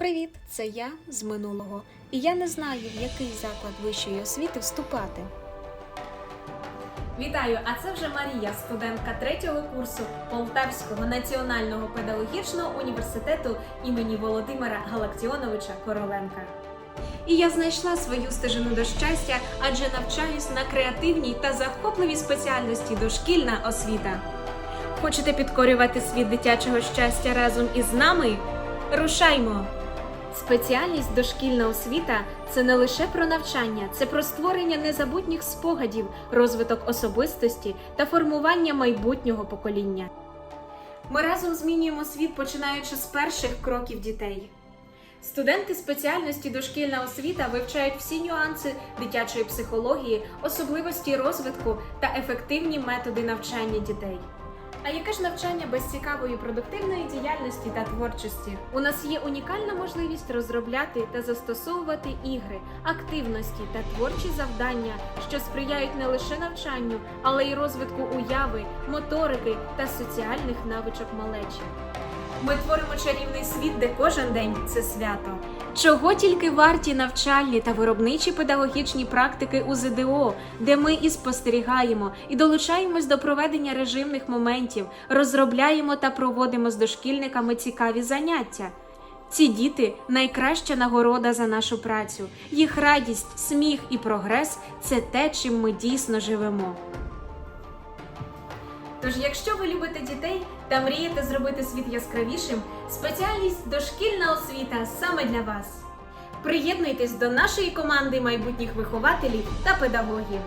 Привіт, це я з минулого, і я не знаю, в який заклад вищої освіти вступати. Вітаю! А це вже Марія, студентка третього курсу Полтавського національного педагогічного університету імені Володимира Галактіоновича Короленка. І я знайшла свою стежину до щастя, адже навчаюсь на креативній та захопливій спеціальності дошкільна освіта. Хочете підкорювати світ дитячого щастя разом із нами? Рушаймо! Спеціальність дошкільна освіта це не лише про навчання, це про створення незабутніх спогадів, розвиток особистості та формування майбутнього покоління. Ми разом змінюємо світ, починаючи з перших кроків дітей. Студенти спеціальності дошкільна освіта вивчають всі нюанси дитячої психології, особливості розвитку та ефективні методи навчання дітей. А яке ж навчання без цікавої продуктивної діяльності та творчості? У нас є унікальна можливість розробляти та застосовувати ігри, активності та творчі завдання, що сприяють не лише навчанню, але й розвитку уяви, моторики та соціальних навичок малечі. Ми творимо чарівний світ, де кожен день це свято. Чого тільки варті навчальні та виробничі педагогічні практики у ЗДО, де ми і спостерігаємо, і долучаємось до проведення режимних моментів, розробляємо та проводимо з дошкільниками цікаві заняття. Ці діти найкраща нагорода за нашу працю. Їх радість, сміх і прогрес це те, чим ми дійсно живемо. Тож, якщо ви любите дітей та мрієте зробити світ яскравішим, спеціальність дошкільна освіта саме для вас. Приєднуйтесь до нашої команди майбутніх вихователів та педагогів.